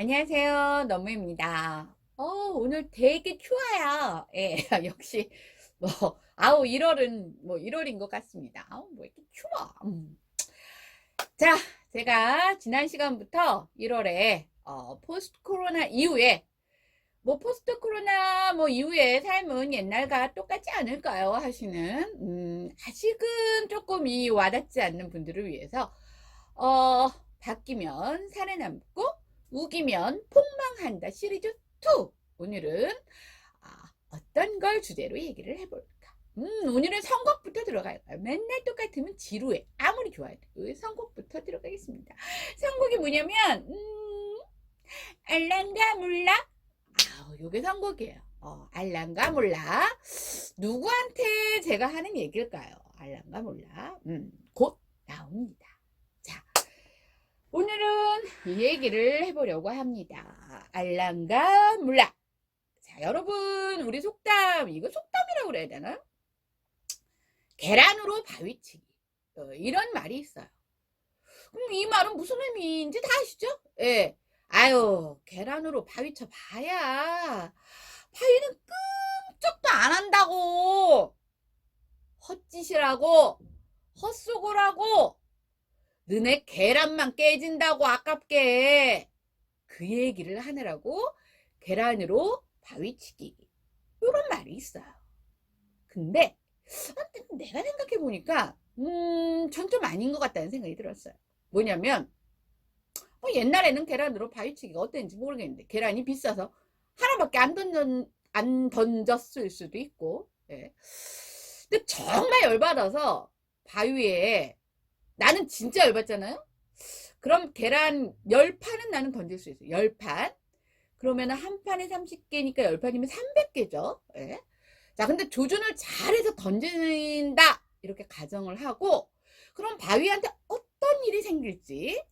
안녕하세요. 너무입니다. 어, 오늘 되게 추워요. 예, 역시, 뭐, 아우, 1월은 뭐 1월인 것 같습니다. 아우, 뭐 이렇게 추워. 음. 자, 제가 지난 시간부터 1월에, 어, 포스트 코로나 이후에, 뭐, 포스트 코로나 뭐 이후에 삶은 옛날과 똑같지 않을까요? 하시는, 음, 아직은 조금 이 와닿지 않는 분들을 위해서, 어, 바뀌면 살아남고, 우기면 폭망한다. 시리즈 2 오늘은 아, 어떤 걸 주제로 얘기를 해볼까? 음, 오늘은 선곡부터 들어가요. 맨날 똑같으면 지루해. 아무리 좋아해도. 선곡부터 들어가겠습니다. 선곡이 뭐냐면 음, 알랑가 몰라? 아우 요게 선곡이에요. 어, 알랑가 몰라. 누구한테 제가 하는 얘기일까요? 알랑가 몰라. 음, 곧 나옵니다 오늘은 이 얘기를 해보려고 합니다. 알랑가 몰라. 자, 여러분, 우리 속담, 이거 속담이라고 그래야 되나? 계란으로 바위치기. 어, 이런 말이 있어요. 그럼 이 말은 무슨 의미인지 다 아시죠? 예. 아유, 계란으로 바위 쳐 봐야 바위는 끔찍도 안 한다고. 헛짓이라고, 헛수고라고, 너네 계란만 깨진다고 아깝게 그 얘기를 하느라고 계란으로 바위치기 이런 말이 있어요. 근데 내가 생각해 보니까 음 전 좀 아닌 것 같다는 생각이 들었어요. 뭐냐면 뭐 옛날에는 계란으로 바위치기가 어땠는지 모르겠는데 계란이 비싸서 하나밖에 안 던졌 안 던졌을 수도 있고 예. 근데 정말 열받아서 바위에 나는 진짜 열받잖아요? 그럼 계란 10판은 나는 던질 수 있어요. 10판. 그러면 한 판에 30개니까 10판이면 300개죠. 예. 자, 근데 조준을 잘해서 던진다. 이렇게 가정을 하고, 그럼 바위한테 어떤 일이 생길지,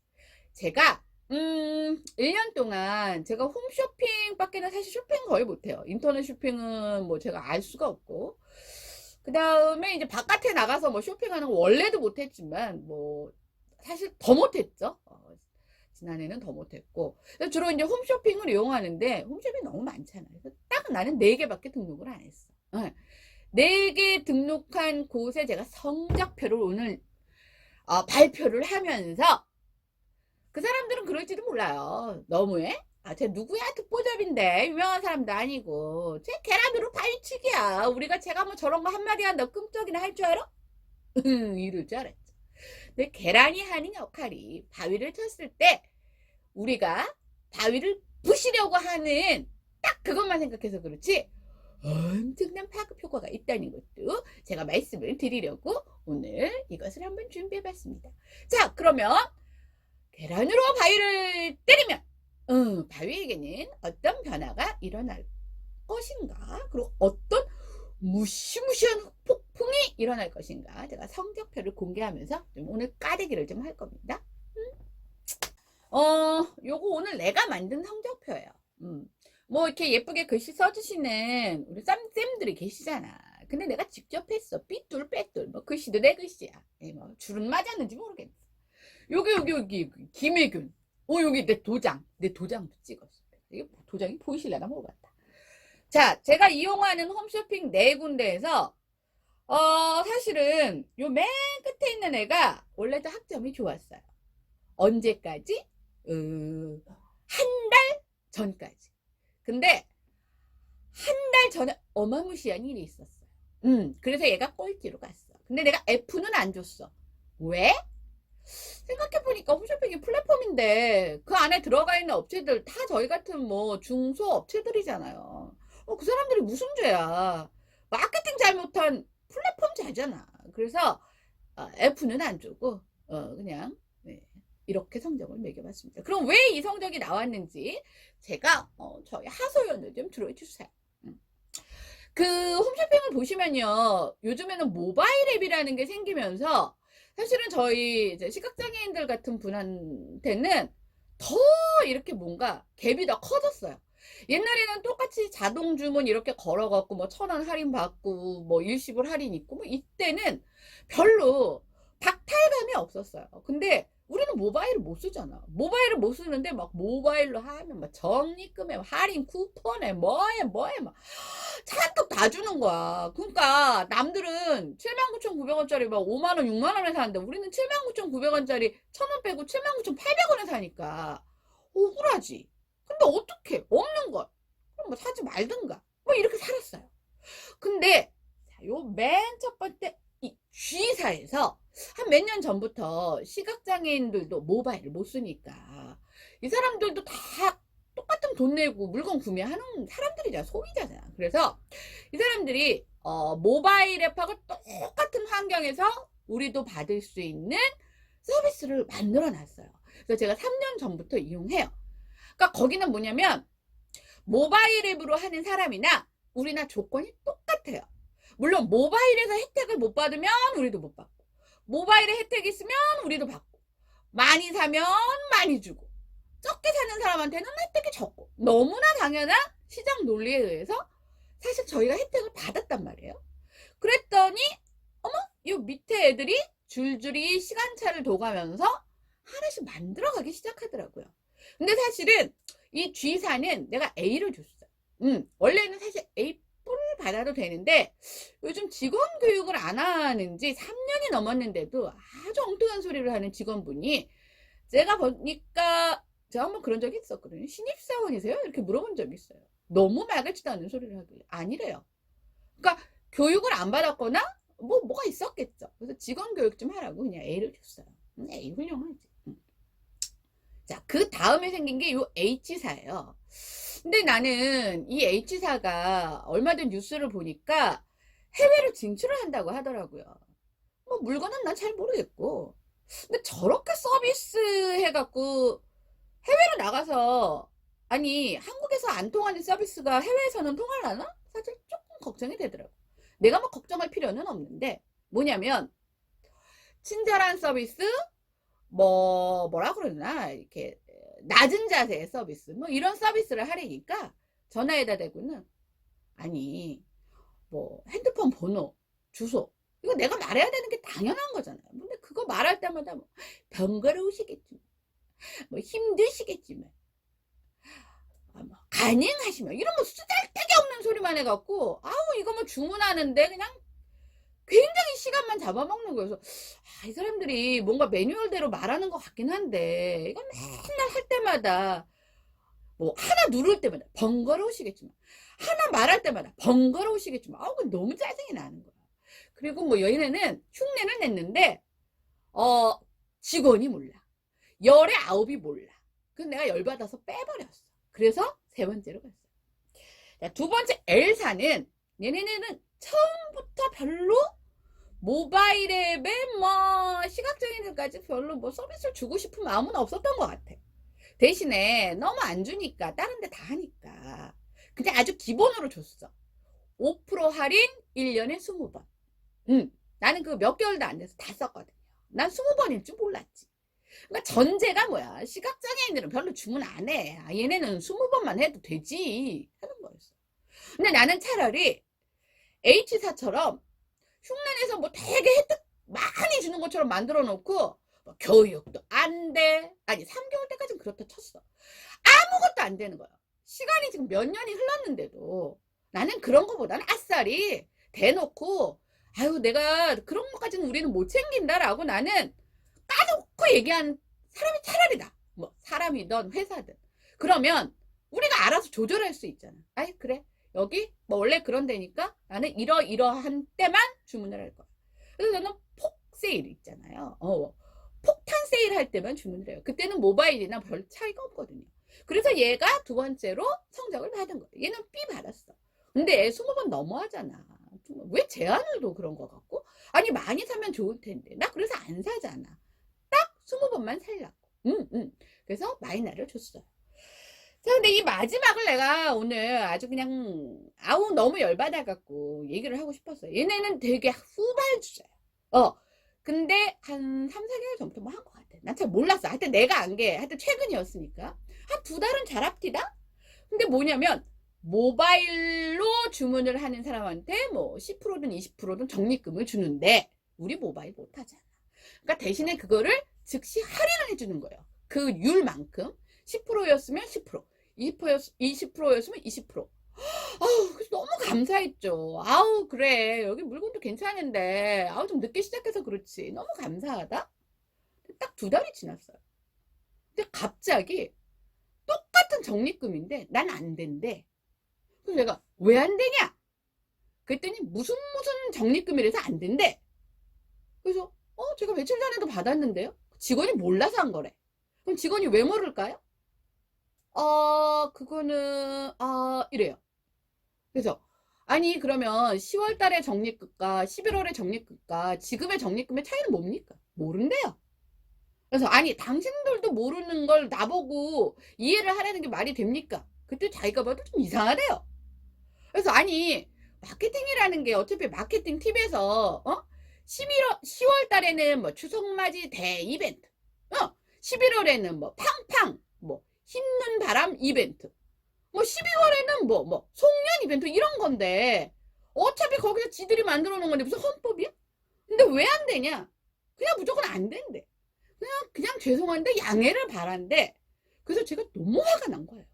제가, 음, 1년 동안 제가 홈쇼핑 밖에는 사실 쇼핑 거의 못해요. 인터넷 쇼핑은 뭐 제가 알 수가 없고, 그 다음에 이제 바깥에 나가서 뭐 쇼핑하는 거 원래도 못했지만 뭐 사실 더 못했죠. 어, 지난해는 더 못했고 주로 이제 홈쇼핑을 이용하는데 홈쇼핑 너무 많잖아요. 딱 나는 네 개밖에 등록을 안 했어. 네 개 등록한 곳에 제가 성적표를 오늘 어, 발표를 하면서 그 사람들은 그럴지도 몰라요. 너무해? 아, 쟤 누구야? 듣보잡인데. 유명한 사람도 아니고. 쟤 계란으로 바위치기야. 우리가 제가 뭐 저런 거 한마디 한다 끔쩍이나 할 줄 알아? 이럴 줄 알았죠. 근데 계란이 하는 역할이 바위를 쳤을 때 우리가 바위를 부시려고 하는 딱 그것만 생각해서 그렇지 엄청난 파급 효과가 있다는 것도 제가 말씀을 드리려고 오늘 이것을 한번 준비해 봤습니다. 자, 그러면 계란으로 바위를 때리면 음, 바위에게는 어떤 변화가 일어날 것인가? 그리고 어떤 무시무시한 폭풍이 일어날 것인가? 제가 성적표를 공개하면서 좀 오늘 까대기를 좀 할 겁니다. 음. 어, 요거 오늘 내가 만든 성적표예요. 음. 뭐 이렇게 예쁘게 글씨 써주시는 우리 쌈쌤들이 계시잖아. 근데 내가 직접 했어. 삐뚤 빼뚤. 뭐 글씨도 내 글씨야. 예, 뭐 줄은 맞았는지 모르겠어. 여기 여기 여기 김혜균. 어, 여기 내 도장. 내 도장 찍었어. 이게 도장이 보이실려나 모르겠다. 자, 제가 이용하는 홈쇼핑 네 군데에서, 어, 사실은 요 맨 끝에 있는 애가 원래도 학점이 좋았어요. 언제까지? 어, 한달 전까지. 근데, 한 달 전에 어마무시한 일이 있었어요. 음, 그래서 얘가 꼴찌로 갔어. 근데 내가 F는 안 줬어. 왜? 생각해보니까 홈쇼핑이 플랫폼인데 그 안에 들어가 있는 업체들 다 저희 같은 뭐 중소 업체들이잖아요. 어, 그 사람들이 무슨 죄야. 마케팅 잘못한 플랫폼 죄잖아. 그래서 어, F는 안 주고 어, 그냥 네, 이렇게 성적을 매겨봤습니다. 그럼 왜 이 성적이 나왔는지 제가 어, 저희 하소연을 좀 들어주세요. 음. 그 홈쇼핑을 보시면요. 요즘에는 모바일 앱이라는 게 생기면서 사실은 저희 이제 시각장애인들 같은 분한테는 더 이렇게 뭔가 갭이 더 커졌어요. 옛날에는 똑같이 자동 주문 이렇게 걸어갖고 뭐 천 원 할인 받고 뭐 일시불 할인 있고 뭐 이때는 별로 박탈감이 없었어요. 근데 우리는 모바일을 못 쓰잖아. 모바일을 못 쓰는데 막 모바일로 하면 막 적립금에 할인 쿠폰에 뭐에 뭐에 막 잔뜩 다 주는 거야. 그러니까 남들은 79,900원짜리 막 5만 원, 6만 원에 사는데 우리는 79,900원짜리 1,000원 빼고 79,800원에 사니까 억울하지. 근데 어떻게 없는 걸. 그럼 뭐 사지 말든가. 뭐 이렇게 살았어요. 근데 요 맨 첫 번째 이 G사에서 한 몇 년 전부터 시각장애인들도 모바일을 못 쓰니까 이 사람들도 다 똑같은 돈 내고 물건 구매하는 사람들이잖아 소비자잖아. 그래서 이 사람들이 어, 모바일 앱하고 똑같은 환경에서 우리도 받을 수 있는 서비스를 만들어 놨어요. 그래서 제가 3년 전부터 이용해요. 그러니까 거기는 뭐냐면 모바일 앱으로 하는 사람이나 우리나 조건이 똑같아요. 물론 모바일에서 혜택을 못 받으면 우리도 못 받고 모바일에 혜택이 있으면 우리도 받고 많이 사면 많이 주고 적게 사는 사람한테는 혜택이 적고 너무나 당연한 시장 논리에 의해서 사실 저희가 혜택을 받았단 말이에요. 그랬더니 어머 이 밑에 애들이 줄줄이 시간차를 둬가면서 하나씩 만들어가기 시작하더라고요. 근데 사실은 이 G사는 내가 A를 줬어. 음, 원래는 사실 A 받아도 되는데 요즘 직원 교육을 안 하는지 3년이 넘었는데도 아주 엉뚱한 소리를 하는 직원분이 제가 보니까 제가 한번 그런 적이 있었거든요. 신입사원이세요? 이렇게 물어본 적이 있어요. 너무 말같지도 않은 소리를 하길래 아니래요. 그러니까 교육을 안 받았거나 뭐 뭐가 있었겠죠. 그래서 직원 교육 좀 하라고 그냥 A를 줬어요. 음, A 훌륭하지. 음. 자, 그 다음에 생긴 게 요 H사예요. 근데 나는 이 H사가 얼마 전 뉴스를 보니까 해외로 진출을 한다고 하더라고요. 뭐 물건은 난 잘 모르겠고. 근데 저렇게 서비스 해갖고 해외로 나가서 아니 한국에서 안 통하는 서비스가 해외에서는 통하려나? 사실 조금 걱정이 되더라고. 내가 뭐 걱정할 필요는 없는데 뭐냐면 친절한 서비스 뭐 뭐라 그러나 이렇게 낮은 자세의 서비스 뭐 이런 서비스를 하려니까 전화에다 대고는 아니 뭐 핸드폰 번호 주소 이거 내가 말해야 되는 게 당연한 거잖아요. 근데 그거 말할 때마다 뭐 번거로우시겠지만 뭐 힘드시겠지만 아, 뭐 가능하시면 이런 뭐 쓰잘데기 없는 소리만 해갖고 아우 이거 뭐 주문하는데 그냥 굉장히 시간만 잡아먹는 거예요. 그래서 아, 이 사람들이 뭔가 매뉴얼대로 말하는 것 같긴 한데 이건 맨날 할 때마다 뭐 하나 누를 때마다 번거로우시겠지만 하나 말할 때마다 번거로우시겠지만 아우 그건 너무 짜증이 나는 거야. 그리고 뭐 여인에는 흉내를 냈는데 어 직원이 몰라. 열에 아홉이 몰라. 그래서 내가 열받아서 빼버렸어. 그래서 세 번째로 갔어. 자, 두 번째 엘사는 얘네는 처음부터 별로 모바일 앱에 뭐 시각장애인들까지 별로 뭐 서비스를 주고 싶은 마음은 없었던 것 같아. 대신에 너무 안 주니까 다른 데 다 하니까 그냥 아주 기본으로 줬어. 5% 할인 1년에 20번. 응. 나는 그 몇 개월도 안 돼서 다 썼거든요. 난 20번일 줄 몰랐지. 그러니까 전제가 뭐야? 시각장애인들은 별로 주문 안 해. 아, 얘네는 20번만 해도 되지. 하는 거였어. 근데 나는 차라리 H사처럼 흉내내서 뭐 되게 혜택 많이 주는 것처럼 만들어 놓고 뭐 교육도 안 돼. 아니 3개월 때까지는 그렇다 쳤어. 아무것도 안 되는 거야. 시간이 지금 몇 년이 흘렀는데도 나는 그런 거보다는 아싸리 대놓고 아유 내가 그런 것까지는 우리는 못 챙긴다라고 나는 까놓고 얘기한 사람이 차라리 나. 뭐 사람이든 회사든. 그러면 우리가 알아서 조절할 수 있잖아. 아이 그래. 여기 뭐 원래 그런 데니까 나는 이러 이러한 때만 주문을 할 거야. 그래서 저는 폭 세일 있잖아요. 어, 폭탄 세일 할 때만 주문을 해요. 그때는 모바일이나 별 차이가 없거든요. 그래서 얘가 두 번째로 성적을 받은 거예요. 얘는 B 받았어. 근데 얘 20번 넘어하잖아. 왜 제한을 둬 그런 거 같고? 아니 많이 사면 좋을 텐데. 나 그래서 안 사잖아. 딱 20번만 살라고. 응, 응. 그래서 마이너를 줬어요. 자, 근데 이 마지막을 내가 오늘 아주 그냥, 아우, 너무 열받아갖고 얘기를 하고 싶었어요. 얘네는 되게 후발주자야. 어. 근데 한 3, 4개월 전부터 뭐 한 것 같아. 난 잘 몰랐어. 하여튼 내가 안 게, 하여튼 최근이었으니까. 한 두 달은 잘 앞디다? 근데 뭐냐면, 모바일로 주문을 하는 사람한테 뭐 10%든 20%든 적립금을 주는데, 우리 모바일 못 하잖아. 그러니까 대신에 그거를 즉시 할인을 해주는 거예요. 그 율만큼 10%였으면 10%, 20%였, 20%였으면 20%. 아우, 그래서 너무 감사했죠. 아우, 그래. 여기 물건도 괜찮은데, 아우, 좀 늦게 시작해서 그렇지. 너무 감사하다? 딱 두 달이 지났어요. 근데 갑자기 똑같은 적립금인데, 난 안 된대. 그래서 내가, 왜 안 되냐? 그랬더니, 무슨 무슨 적립금이라서 안 된대. 그래서, 어, 제가 며칠 전에도 받았는데요? 직원이 몰라서 한 거래. 그럼 직원이 왜 모를까요? 어, 그거는, 아, 이래요. 그래서, 아니, 그러면 10월 달에 적립금과 11월에 적립금과 지금의 적립금의 차이는 뭡니까? 모른대요. 그래서, 아니, 당신들도 모르는 걸 나보고 이해를 하라는 게 말이 됩니까? 그때 자기가 봐도 좀 이상하대요. 그래서, 아니, 마케팅이라는 게 어차피 마케팅 팁에서, 어? 11월, 10월 달에는 뭐 추석맞이 대 이벤트, 어? 11월에는 뭐 팡팡, 뭐 힘든 바람 이벤트, 뭐 12월에는 뭐, 뭐 송년 이벤트 이런 건데, 어차피 거기서 지들이 만들어 놓은 건데 무슨 헌법이야? 근데 왜 안 되냐? 그냥 무조건 안 된대. 그냥, 그냥 죄송한데 양해를 바란대. 그래서 제가 너무 화가 난 거예요.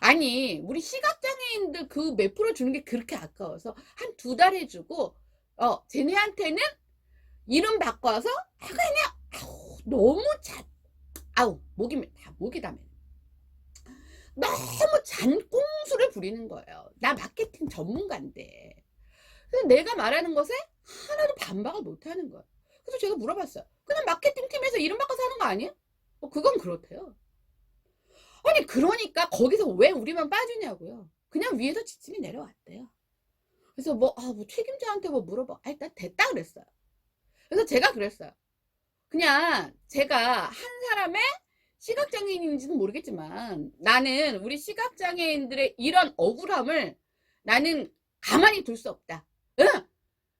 아니, 우리 시각장애인들 그 몇 프로 주는 게 그렇게 아까워서 한 두 달 해주고, 어, 쟤네한테는 이름 바꿔서, 아, 그냥, 아우, 너무 자, 아우, 목이, 매- 다 목이 다매. 너무 잔꽁수를 부리는 거예요. 나 마케팅 전문가인데. 그래서 내가 말하는 것에 하나도 반박을 못 하는 거예요. 그래서 제가 물어봤어요. 그냥 마케팅 팀에서 이름 바꿔서 하는 거 아니에요? 어, 그건 그렇대요. 아니, 그러니까 거기서 왜 우리만 빠지냐고요. 그냥 위에서 지침이 내려왔대요. 그래서 뭐, 아, 뭐 책임자한테 뭐 물어봐. 아, 일단 됐다 그랬어요. 그래서 제가 그랬어요. 그냥 제가 한 사람의 시각장애인인지는 모르겠지만 나는 우리 시각장애인들의 이런 억울함을 나는 가만히 둘 수 없다. 응!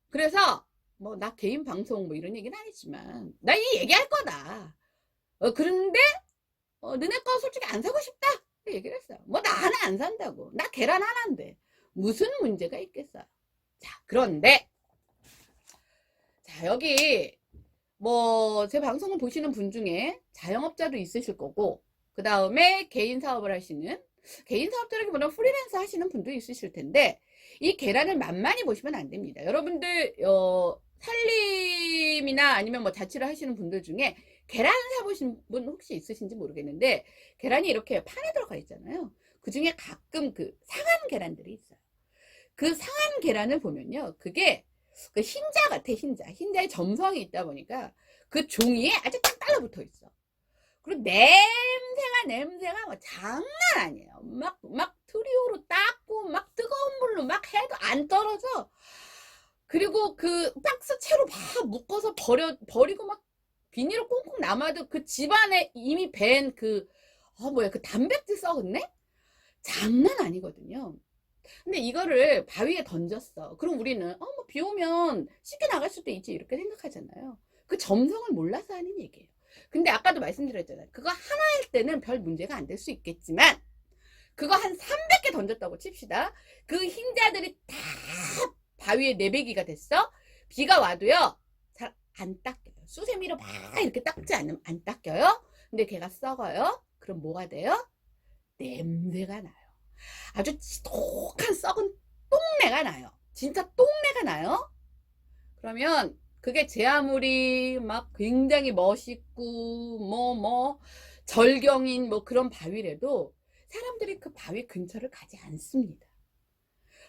그래서 뭐 나 개인 방송 뭐 이런 얘기는 아니지만 나 이 얘기할 거다. 어, 그런데 어, 너네 거 솔직히 안 사고 싶다. 이렇게 얘기를 했어요. 뭐나 하나 안 산다고. 나 계란 하나인데 무슨 문제가 있겠어요. 자, 그런데 자, 여기 뭐 제 방송을 보시는 분 중에 자영업자도 있으실 거고 그 다음에 개인 사업을 하시는 개인 사업자라기보다 프리랜서 하시는 분도 있으실 텐데 이 계란을 만만히 보시면 안 됩니다. 여러분들 어, 살림이나 아니면 뭐 자취를 하시는 분들 중에 계란 사보신 분 혹시 있으신지 모르겠는데 계란이 이렇게 판에 들어가 있잖아요. 그 중에 가끔 그 상한 계란들이 있어요. 그 상한 계란을 보면요. 그게 그 흰자 같아, 흰자. 흰자에 점성이 있다 보니까 그 종이에 아주 딱 달라붙어 있어. 그리고 냄새가 냄새가 뭐 장난 아니에요. 막, 막 트리오로 닦고 막 뜨거운 물로 막 해도 안 떨어져. 그리고 그 박스 채로 막 묶어서 버려, 버리고 막 비닐로 꽁꽁 남아도 그 집안에 이미 밴 그, 어, 뭐야, 그 단백질 썩었네? 장난 아니거든요. 근데 이거를 바위에 던졌어. 그럼 우리는, 어, 뭐, 비 오면 씻게 나갈 수도 있지. 이렇게 생각하잖아요. 그 점성을 몰라서 하는 얘기예요. 근데 아까도 말씀드렸잖아요. 그거 하나 할 때는 별 문제가 안 될 수 있겠지만, 그거 한 300개 던졌다고 칩시다. 그 흰자들이 다 바위에 내배기가 됐어. 비가 와도요, 잘 안 닦여요. 수세미로 막 이렇게 닦지 않으면 안 닦여요. 근데 걔가 썩어요. 그럼 뭐가 돼요? 냄새가 나요. 아주 지독한 썩은 똥내가 나요. 진짜 똥내가 나요. 그러면 그게 제 아무리 막 굉장히 멋있고 뭐뭐 절경인 뭐 그런 바위래도 사람들이 그 바위 근처를 가지 않습니다.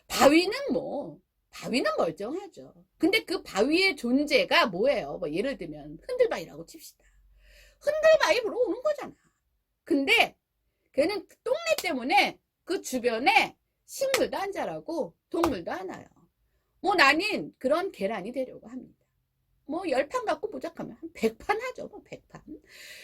바위는 뭐 바위는 멀쩡하죠. 근데 그 바위의 존재가 뭐예요? 뭐 예를 들면 흔들바위라고 칩시다. 흔들바위 보러 오는 거잖아. 근데 걔는 그 똥내 때문에 그 주변에 식물도 안 자라고 동물도 안 와요. 뭐 나는 그런 계란이 되려고 합니다. 뭐 열판 갖고 모작하면 한 100판 하죠. 뭐 100판.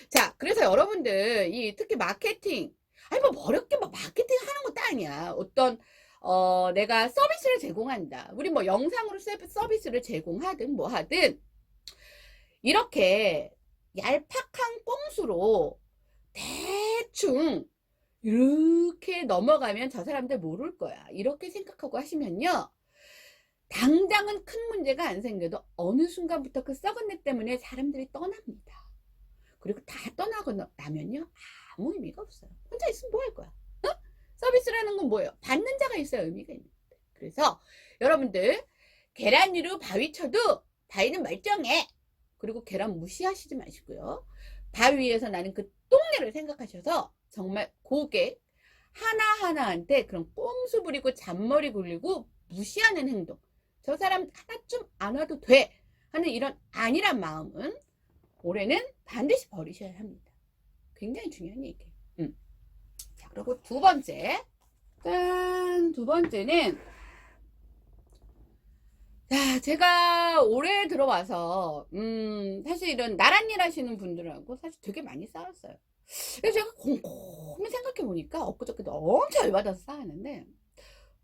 자, 그래서 여러분들 이 특히 마케팅 아니 뭐 어렵게 막 마케팅 하는 것도 아니야. 어떤 어 내가 서비스를 제공한다. 우리 뭐 영상으로 세- 서비스를 제공하든 뭐 하든 이렇게 얄팍한 꼼수로 대충 이렇게 넘어가면 저 사람들 모를 거야. 이렇게 생각하고 하시면요. 당장은 큰 문제가 안 생겨도 어느 순간부터 그 썩은 내 때문에 사람들이 떠납니다. 그리고 다 떠나고 나- 나면요 아무 의미가 없어요. 혼자 있으면 뭐 할 거야? 어? 서비스라는 건 뭐예요? 받는 자가 있어야 의미가 있는 건데. 그래서 여러분들 계란 위로 바위 쳐도 바위는 멀쩡해. 그리고 계란 무시하시지 마시고요. 바위 위에서 나는 그 똥내를 생각하셔서 정말 고객 하나하나한테 그런 꼼수 부리고 잔머리 굴리고 무시하는 행동. 저 사람 하나쯤 안 와도 돼. 하는 이런 아니란 마음은 올해는 반드시 버리셔야 합니다. 굉장히 중요한 얘기예요. 음. 자, 그리고 두 번째. 짠! 두 번째는 자, 제가 올해 들어와서, 음, 사실 이런 나란 일 하시는 분들하고 사실 되게 많이 싸웠어요. 그래서 제가 곰곰이 생각해 보니까 엊그저께도 엄청 열받아서 싸웠는데,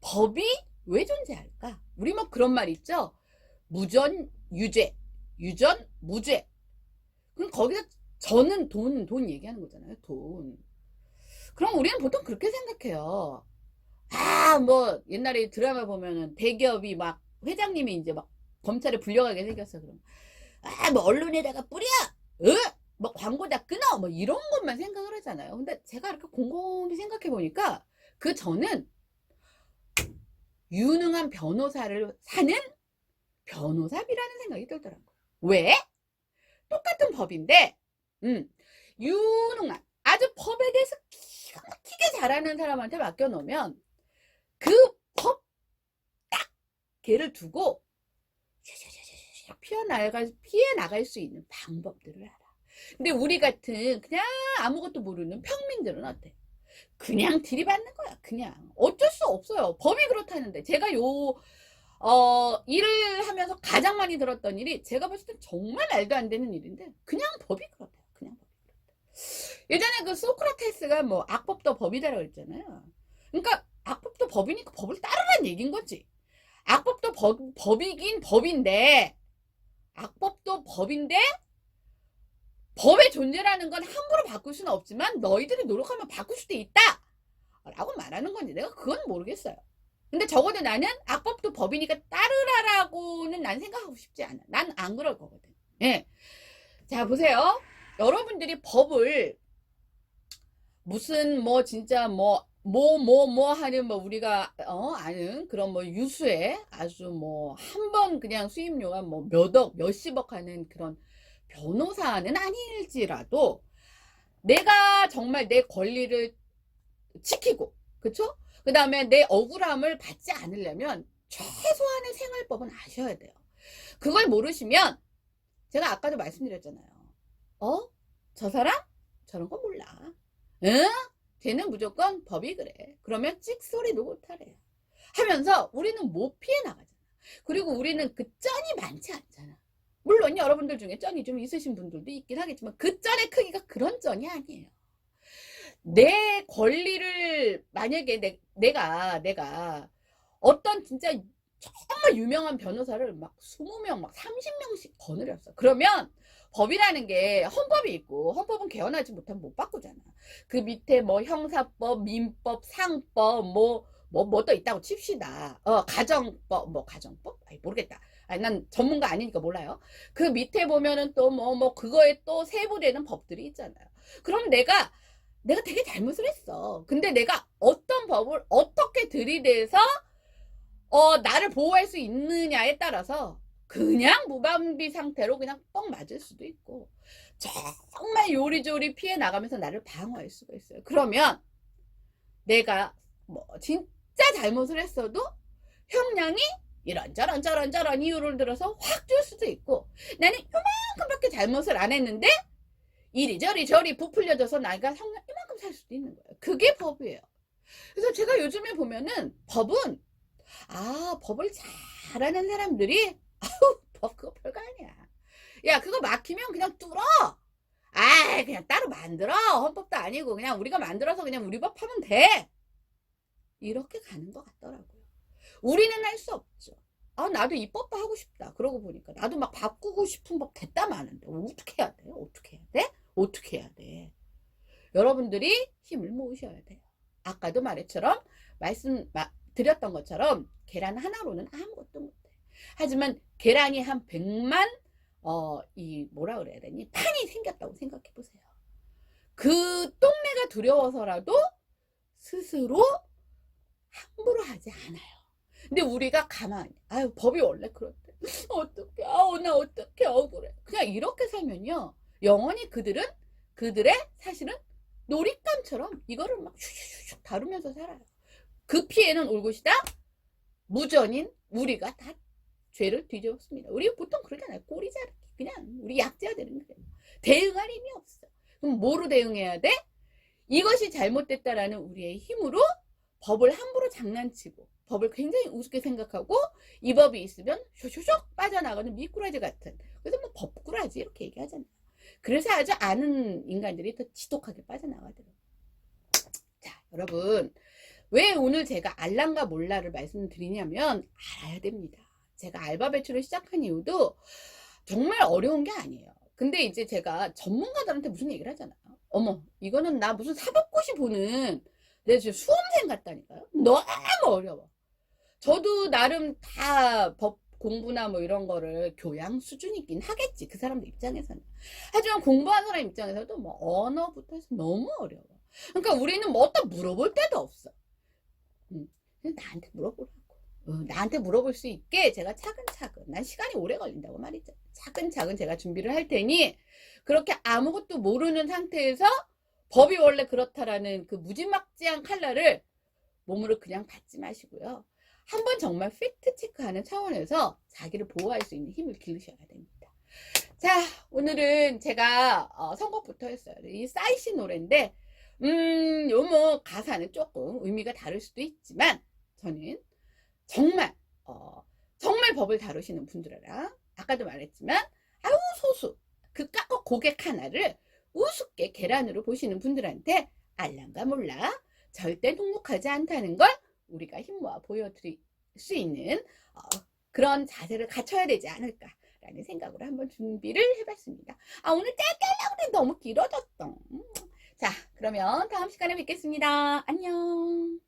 법이 왜 존재할까? 우리 뭐 그런 말 있죠? 무전, 유죄, 유전, 무죄. 그럼 거기서 저는 돈, 돈 얘기하는 거잖아요, 돈. 그럼 우리는 보통 그렇게 생각해요. 아, 뭐, 옛날에 드라마 보면은 대기업이 막 회장님이 이제 막 검찰에 불려가게 생겼어, 그럼. 아, 뭐 언론에다가 뿌려! 어? 뭐 광고다 끊어! 뭐 이런 것만 생각을 하잖아요. 근데 제가 이렇게 곰곰이 생각해 보니까 그 저는 유능한 변호사를 사는 변호사비라는 생각이 들더라고요. 왜? 똑같은 법인데, 음, 유능한, 아주 법에 대해서 기가 막히게 잘하는 사람한테 맡겨놓으면 그 법 딱 걔를 두고 샤샤샤샤 피해 나갈 피해 나갈 수 있는 방법들을 알아. 근데 우리 같은 그냥 아무것도 모르는 평민들은 어때? 그냥 들이받는 거야. 그냥 어쩔 수 없어요. 법이 그렇다는데 제가 요 어, 일을 하면서 가장 많이 들었던 일이 제가 봤을 땐 정말 말도 안 되는 일인데 그냥 법이 그렇대요. 그냥 법이 그렇다. 예전에 그 소크라테스가 뭐 악법도 법이다라고 그랬잖아요. 그러니까 악법도 법이니까 법을 따르라는 얘기인 거지. 악법도 법, 법이긴 법인데 악법도 법인데 법의 존재라는 건 함부로 바꿀 수는 없지만 너희들이 노력하면 바꿀 수도 있다 라고 말하는 건지 내가 그건 모르겠어요. 근데 적어도 나는 악법도 법이니까 따르라라고는 난 생각하고 싶지 않아. 난 안 그럴 거거든. 예. 자, 보세요. 여러분들이 법을 무슨 뭐 진짜 뭐 뭐 뭐뭐 하는 뭐 우리가 어 아는 그런 뭐 유수의 아주 뭐 한 번 그냥 수입료가 뭐 몇억 몇십억 하는 그런 변호사는 아닐지라도 내가 정말 내 권리를 지키고 그쵸? 그 다음에 내 억울함을 받지 않으려면 최소한의 생활법은 아셔야 돼요. 그걸 모르시면 제가 아까도 말씀드렸잖아요. 어? 저 사람? 저런 거 몰라. 응? 쟤는 무조건 법이 그래. 그러면 찍소리도 못하래요. 하면서 우리는 못 피해 나가잖아. 그리고 우리는 그 쩐이 많지 않잖아. 물론 여러분들 중에 쩐이 좀 있으신 분들도 있긴 하겠지만 그 쩐의 크기가 그런 쩐이 아니에요. 내 권리를 만약에 내, 내가 내가 어떤 진짜 정말 유명한 변호사를 막 20명 막 30명씩 거느렸어. 그러면 법이라는 게 헌법이 있고 헌법은 개헌하지 못하면 못 바꾸잖아. 그 밑에 뭐 형사법, 민법, 상법 뭐 뭐 뭐 또 있다고 칩시다. 어 가정법 뭐 가정법? 아니 모르겠다. 아니 난 전문가 아니니까 몰라요. 그 밑에 보면은 또뭐뭐 그거에 또 세부되는 법들이 있잖아요. 그럼 내가 내가 되게 잘못을 했어. 근데 내가 어떤 법을 어떻게 들이대서 어 나를 보호할 수 있느냐에 따라서 그냥 무방비 상태로 그냥 뻥 맞을 수도 있고 정말 요리조리 피해 나가면서 나를 방어할 수가 있어요. 그러면 내가 뭐 진짜 잘못을 했어도 형량이 이런저런 저런 저런 이유를 들어서 확 줄 수도 있고 나는 요만큼밖에 잘못을 안 했는데 이리저리 저리 부풀려져서 나가 형량 이만큼 살 수도 있는 거예요. 그게 법이에요. 그래서 제가 요즘에 보면은 법은 아 법을 잘하는 사람들이 아우 법 그거 별거 아니야. 야 그거 막히면 그냥 뚫어. 아 그냥 따로 만들어. 헌법도 아니고 그냥 우리가 만들어서 그냥 우리 법 하면 돼. 이렇게 가는 것 같더라고요. 우리는 할 수 없죠. 아 나도 이 법도 하고 싶다. 그러고 보니까 나도 막 바꾸고 싶은 법 됐다 마는데 어떻게 해야 돼? 어떻게 해야 돼? 어떻게 해야 돼? 여러분들이 힘을 모으셔야 돼요. 아까도 말했처럼 말씀 마- 드렸던 것처럼 계란 하나로는 아무것도 못해. 하지만 계란이 한 100만 어, 이 뭐라 그래야 되니? 판이 생겼다고 생각해 보세요. 그 똥내가 두려워서라도 스스로 함부로 하지 않아요. 근데 우리가 가만히, 아유, 법이 원래 그렇대. 어떡해, 아우, 나 어떡해, 억울해. 그냥 이렇게 살면요. 영원히 그들은, 그들의 사실은 놀잇감처럼 이거를 막 슉슉슉 다루면서 살아요. 그 피해는 올 것이다? 무전인 우리가 다 죄를 뒤집었습니다. 우리 보통 그러잖아요. 꼬리 자르기. 그냥 우리 약자가 되는 거예요. 대응할 힘이 없어. 그럼 뭐로 대응해야 돼? 이것이 잘못됐다라는 우리의 힘으로 법을 함부로 장난치고 법을 굉장히 우습게 생각하고 이 법이 있으면 쇼쇼쇼 빠져나가는 미꾸라지 같은 그래서 뭐 법꾸라지 이렇게 얘기하잖아요. 그래서 아주 아는 인간들이 더 지독하게 빠져나가더라고요. 자, 여러분. 왜 오늘 제가 알랑가 몰라를 말씀드리냐면 알아야 됩니다. 제가 알바 배출을 시작한 이유도 정말 어려운 게 아니에요. 근데 이제 제가 전문가들한테 무슨 얘기를 하잖아요. 어머, 이거는 나 무슨 사법고시 보는 내 지금 수험생 같다니까요. 너무 어려워. 저도 나름 다 법 공부나 뭐 이런 거를 교양 수준이 있긴 하겠지. 그 사람들 입장에서는. 하지만 공부한 사람 입장에서도 뭐 언어부터 해서 너무 어려워. 그러니까 우리는 뭐 어떤 물어볼 데도 없어. 음, 나한테 물어보라고. 어, 나한테 물어볼 수 있게 제가 차근차근, 난 시간이 오래 걸린다고 말이죠. 차근차근 제가 준비를 할 테니, 그렇게 아무것도 모르는 상태에서 법이 원래 그렇다라는 그 무지막지한 칼날을 몸으로 그냥 받지 마시고요. 한 번 정말 팩트 체크하는 차원에서 자기를 보호할 수 있는 힘을 기르셔야 됩니다. 자, 오늘은 제가 어, 선곡부터 했어요. 이 사이시 노래인데, 음, 요 뭐 가사는 조금 의미가 다를 수도 있지만 저는 정말 어, 정말 법을 다루시는 분들이랑 아까도 말했지만 아우 소수 그 깎고 고객 하나를 우습게 계란으로 보시는 분들한테 알랑가 몰라 절대 녹록하지 않다는 걸 우리가 힘모아 보여드릴 수 있는 어, 그런 자세를 갖춰야 되지 않을까 라는 생각으로 한번 준비를 해봤습니다. 아 오늘 짧게 하려고 했는데 너무 길어졌어. 자, 그러면 다음 시간에 뵙겠습니다. 안녕.